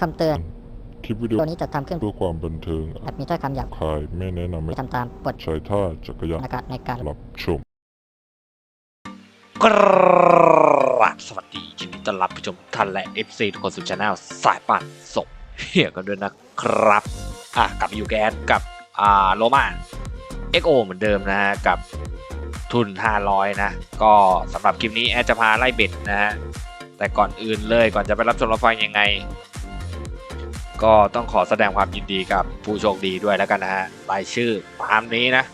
คำเตือน คลิปวิดีโอตัวนี้จะทำขึ้นเพื่อความบันเทิงอาจมีถ้อยคำหยาบคายไม่แนะนำให้ไม่ทำตามบทใช้ท่าจักรยานในการในการรับชมกราบสวัสดียินดีต้อนรับผู้ชมทุกท่านและ FC ทุกคนสู่ช anel สายป่านส่งเฮียกันด้วยนะครับ อะกลับมาอยู่แกนกับอ่าโลมา XO เหมือนเดิมนะฮะกับทุน 500 นะ ก็สำหรับคลิปนี้แอดจะพาไล่เบ็ดนะฮะแต่ก่อนอื่นเลยก่อนจะไปรับชมรับฟังยังไง ก็ต้องขอแสดงความยินดีกับผู้โชคดีด้วยแล้วกันนะฮะรายชื่อตามนี้นะ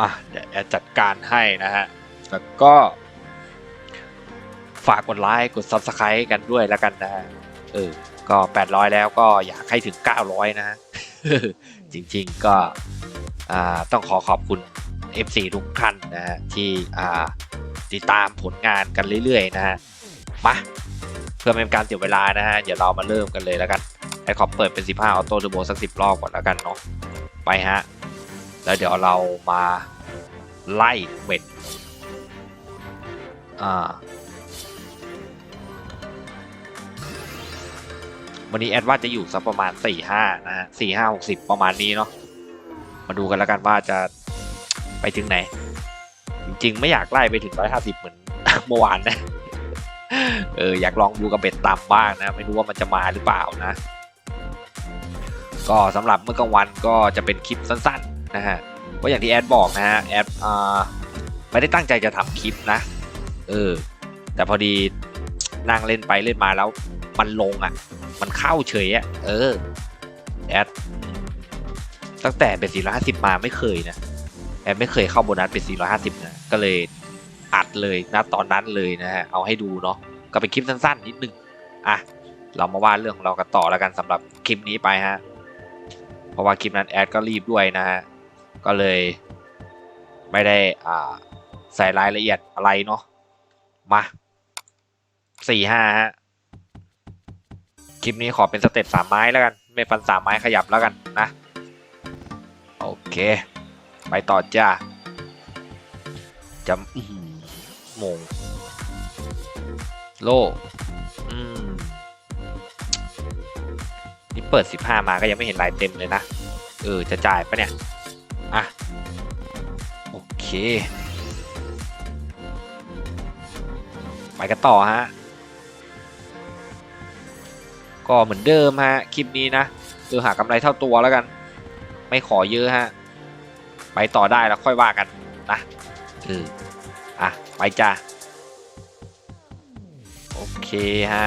อะเดี๋ยวจัดการให้นะฮะแล้วก็ฝากกดไลค์กด Subscribe กันด้วยแล้วกันนะฮะเออก็ 800 แล้วก็อยากให้ถึง 900นะฮะจริงๆก็ต้องขอขอบคุณ FC ทุกท่านนะฮะที่ติดตามผลงานกันเรื่อยๆ นะฮะมา พื่อไม่เป็นการเสียเวลานะฮะ เดี๋ยวเรามาเริ่มกันเลยแล้วกันให้ขอเปิดเป็น 15 ออโต้เทอร์โบสัก 10 รอบก่อนแล้วกันเนาะ ไปฮะ แล้วเดี๋ยวเรามาไล่เบ็ดอ่า วันนี้แอดว่าจะอยู่สักประมาณสี่ห้านะฮะสี่ห้าหกสิบประมาณนี้เนาะ มาดูกันแล้วกันว่าจะไปถึงไหน จริงๆ ไม่อยากไล่ไปถึงร้อยห้าสิบเหมือนเมื่อวานนะ เอออยากลองดูกับเบ็ดต่ำบ้างนะ ไม่รู้ว่ามันจะมาหรือเปล่านะ ก็สำหรับเมื่อกลางวันก็จะเป็นคลิปสั้นๆนะฮะก็อย่างที่แอดบอกนะฮะแอดอ่าไม่ได้ตั้งใจจะทำคลิปนะ เออ แต่พอดีนั่งเล่นไปเล่นมาแล้วมันลงอะ มันเข้าเฉยอะเออแอดตั้งแต่เป็น450มาไม่เคยนะแอดไม่เคยเข้าโบนัสเป็น450นะก็เลย อัดเลยนะตอนนั้นเลยนะฮะเอาให้ดูเนาะก็เป็นคลิปสั้นๆนิดนึงอะเรามาว่าเรื่องของเรากันต่อแล้วกันสำหรับคลิปนี้ไปฮะเพราะว่าคลิปนั้นแอดก็รีบด้วยนะฮะก็เลยไม่ได้อ่าใส่รายละเอียดอะไรเนาะมาสี่ห้าฮะคลิปนี้ขอเป็นสเต็ปสามไม้แล้วกัน ไม่ฟันสามไม้ขยับแล้วกันนะ โอเค ไปต่อจ้าจะ โมง โลอืมนี่เปิด 15 มาก็ยังไม่เห็นลายเต็มเลยนะ เออ จะจ่ายปะเนี่ย อะ โอเค ไปกันต่อฮะ ก็เหมือนเดิมฮะ คลิปนี้นะคือหากำไรเท่าตัวแล้วกัน ไม่ขอเยอะฮะ ไปต่อได้แล้วค่อยว่ากันนะ เออ อะ ไปจ้าโอเคฮะ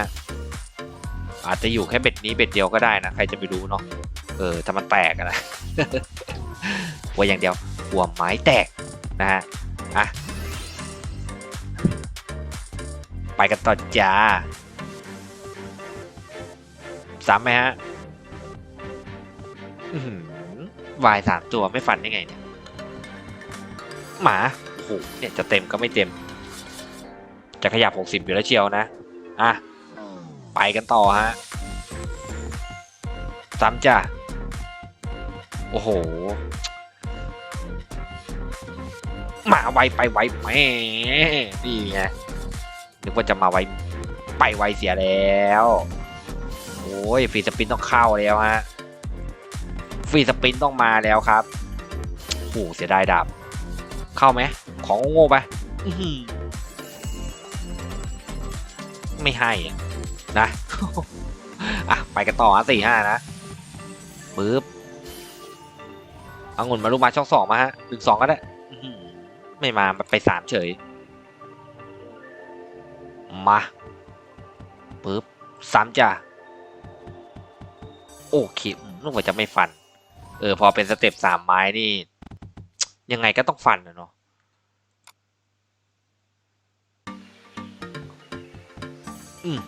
อาจจะอยู่แค่เบ็ดนี้เบ็ดเดียวก็ได้นะ ใครจะไปรู้เนาะ เออถ้ามันแตกอะนะกลัวอย่างเดียวกลัวไม้แตกนะฮะ อะ ไปกันต่อจ้าซ้ำไหมฮะวายสามตัวไม่ฟันได้ไงเนี่ย หมา หเนี่ยจะเต็มก็ไม่เต็ม จะขยับหกสิบอยู่แล้วเชียวนะ อะ ไปกันต่อฮะ ซ้ำจ้ะ โอ้โหมาไวไปไวแหมนี่ไงนึกว่าจะมาไวไปไวเสียแล้ว โอ้ยฟรีสปินต้องเข้าแล้วฮะฟรีสปินต้องมาแล้วครับโอ้โหเสียดายดาบเข้าไหม ของโง่ๆไปอื้อหือไม่ให้อะนะอะไปกันต่อฮะสี่ห้านะปึ๊บเอางุ่นมาลูกมาช่องสองมาฮะหนึ่งสองก็ได้อื้อหือไม่มาไปสามเฉย มาปึ๊บสามจ้ะโอเคอืมนึกว่าจะไม่ฟัน เออ พอเป็นสเต็ปสามไม้นี่ ยังไงก็ต้องฟันนะเนาะ อืม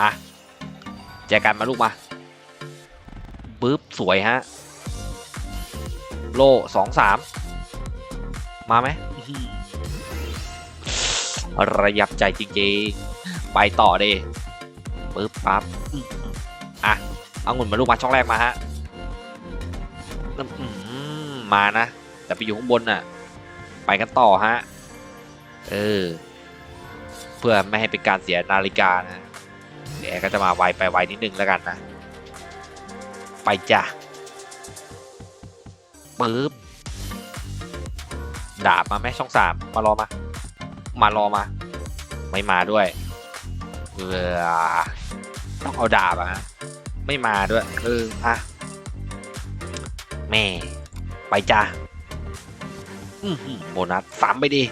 อะแจกันมาลูกมาปึ๊บสวยฮะ โล่สองสามมาไหมระยับใจจริงๆ ไปต่อดิปึ๊บปั๊บอะเอางุ่นมาลูกมาช่องแรกมาฮะมานะ แต่ไปอยู่ข้างบนน่ะ ไปกันต่อฮะ เออ เพื่อไม่ให้เป็นการเสียนาฬิกานะแอร์ก็จะมาไวไปไวนิดนึงแล้วกันนะ ไปจ้ะปึ๊บดาบมาไหมช่องสามมารอมา มารอมา ไม่มาด้วยเออต้องเอาดาบอะฮะไม่มาด้วยเอออะแม่ไปจ้ะอื้อหือโบนัสสามไปดิ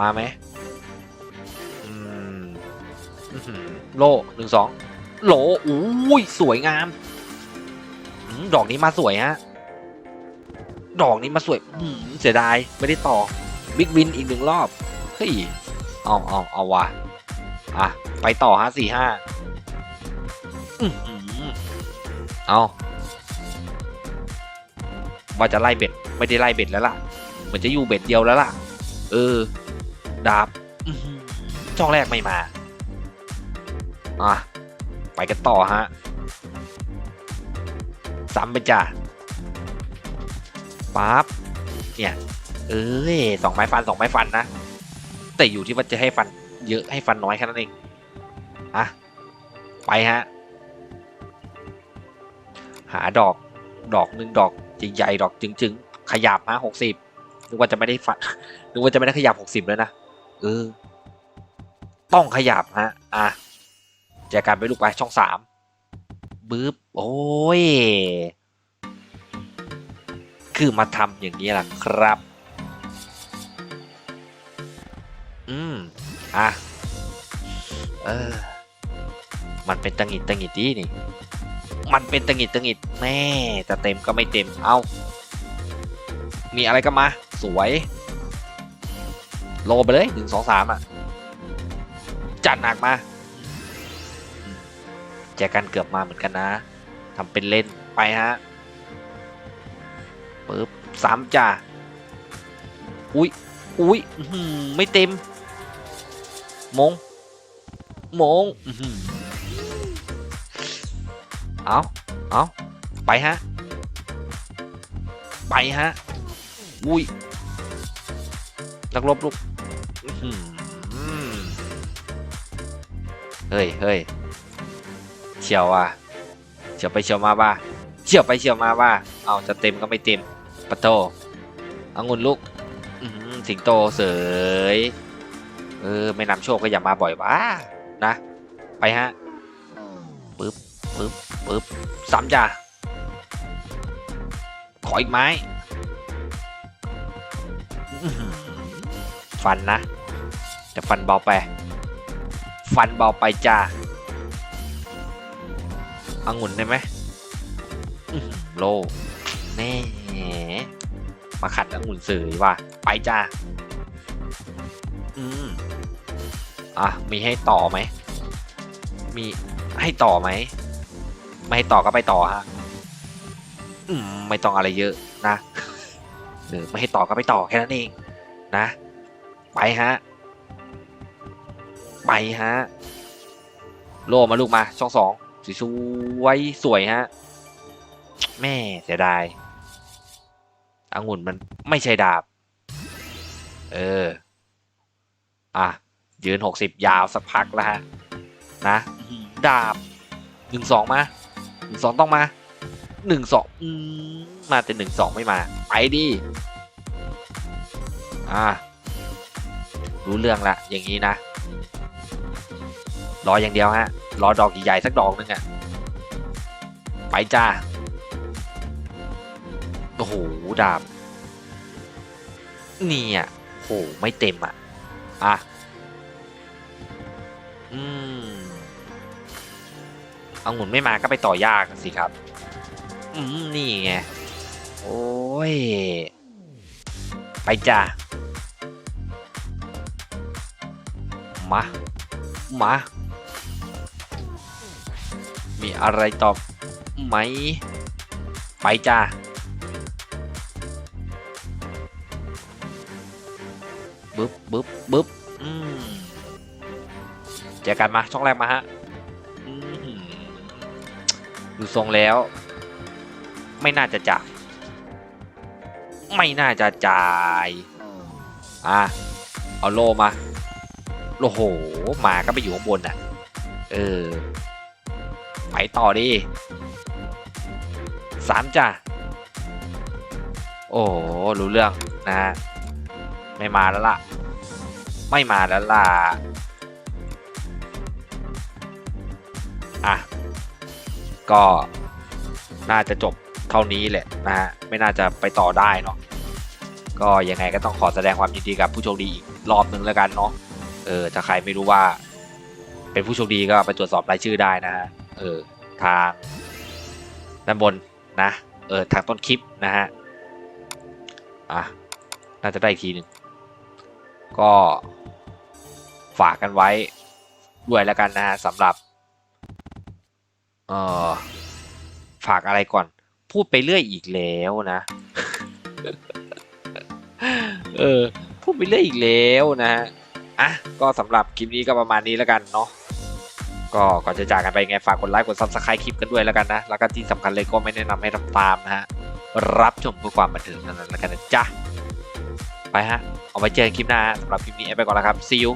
มาไหม โลหนึ่งสองโหลอุ้ยสวยงามดอกนี้มาสวยฮะ ดอกนี้มาสวยเสียดายไม่ได้ต่อบิ๊กวินอีกหนึ่งรอบ เฮ้ย เอาเอาเอาว่ะ อะ ไปต่อฮะสี่ห้าอื้อหือเอาว่าจะไล่เบ็ด ไม่ได้ไล่เบ็ดแล้วล่ะ เหมือนจะอยู่เบ็ดเดียวแล้วล่ะ เออ ดาบช่องแรกไม่มา อะ ไปกันต่อฮะซ้ำไปจ้ะปั๊บเนี่ย เอ้ยสองไม้ฟันสองไม้ฟันนะ แต่อยู่ที่ว่าจะให้ฟันเยอะให้ฟันน้อยแค่นั้นเอง อะ ไปฮะ หาดอก ดอกหนึ่งดอกใหญ่ๆดอกจึงๆ ขยับฮะหกสิบนึกว่าจะไม่ได้ฟันนึกว่าจะไม่ได้ขยับหกสิบแล้วนะ เออ ต้องขยับฮะ อะ แจกันไปลูกไปช่องสามบึ๊บโอ้ย คือมาทำอย่างนี้แหละครับ อืม อะ เออ มันเป็นตังหิดตังหิดดีนี่ มันเป็นตังหิดตังหิดแม่จะเต็มก็ไม่เต็ม เอามีอะไรก็มา สวย โลไปเลยหนึ่งสองสามอะ จัดหนักมา แจกันเกือบมาเหมือนกันนะทำเป็นเล่นไปฮะปึ๊บสามจ่าอุ้ยอุ้ยไม่เต็ม มง มงอื้อหือเอาเอาไปฮะ ไปฮะ อุ้ยนักรบลูกเฮ้ยเฮ้ย เฉียวอะเฉียวไปเฉียวมาบ้าเฉียวไปเฉียวมาบ้าเอาจะเต็มก็ไม่เต็มปะโตองุ่นลูกสิงโตเสยเออไม่นำโชคก็อย่ามาบ่อยว้านะ ไปฮะปึ๊บปึ๊บปึ๊บสามจ้าขออีกไม้ฟันนะแต่ฟันเบาไป ฟันเบาไปจ้า องุ่นได้ไหมอื้อหือโลแน่มาขัดองุ่นเสยว่ะไปจ้าอืมอะมีให้ต่อไหม มีให้ต่อไหม ไม่ให้ต่อก็ไปต่อฮะ อืมไม่ต้องอะไรเยอะนะเออไม่ให้ต่อก็ไปต่อแค่นั้นเอง นะ ไปฮะ ไปฮะ โลมาลูกมาช่องสอง สวยสวยฮะ แม่เสียดายองุ่นมันไม่ใช่ดาบ เออ อะ ยืนหกสิบยาวสักพักแล้วฮะ นะ ดาบหนึ่งสองมาหนึ่งสองต้องมาหนึ่งสองมมาแต่หนึ่งสองไม่มา ไปดิ อะ รู้เรื่องละ อย่างนี้นะ รออย่างเดียวฮะ รอดอกใหญ่ๆสักดอกหนึงอะไปจ้า โอ้โห ดาบนี่อะโห ไม่เต็มอะ อะ อืมเอาหมุนไม่มาก็ไปต่อยากสิครับ อืม นี่ไง โอ้ย ไปจ้า มา มา มีอะไรตอบไหม ไปจ้าบึ๊บบึ๊บบึ๊บอืมเจอกันมา ช่องแรกมาฮะดูทรงแล้ว ไม่น่าจะจ่าย ไม่น่าจะจ่าย อะ เอาโลมาโอ้โหมาก็ไปอยู่ข้างบนน่ะ เออ ไปต่อดิสามจ้ะ โอ้รู้เรื่องนะฮะไม่มาแล้วล่ะ ไม่มาแล้วล่ะ อะ ก็น่าจะจบเท่านี้แหละนะฮะ ไม่น่าจะไปต่อได้เนาะ ก็ยังไงก็ต้องขอแสดงความยินดีกับผู้โชคดีอีกรอบหนึ่งแล้วกันเนาะ เออ ถ้าใครไม่รู้ว่า เป็นผู้โชคดีก็ไปตรวจสอบรายชื่อได้นะฮะ เออทางด้านบนนะ เออทางต้นคลิปนะฮะอะน่าจะได้อีกทีหนึ่งก็ฝากกันไว้ด้วยแล้วกันนะฮะสำหรับเออฝากอะไรก่อน พูดไปเรื่อยอีกแล้วนะ เออพูดไปเรื่อยอีกแล้วนะฮะอะก็สำหรับคลิปนี้ก็ประมาณนี้แล้วกันเนาะ ก็ก่อนจะจากกันไปไงฝากกดไลค์กดซับสไครต์คลิปกันด้วยแล้วกันนะ แล้วก็ที่สำคัญเลยก็ไม่แนะนำให้ทำตามนะฮะ รับชมเพื่อความบันเทิงเท่านั้นแล้วกันนะจ๊ะ ไปฮะ เอาไว้เจอกันคลิปหน้าสำหรับคลิปนี้ไปก่อนแล้วครับ see you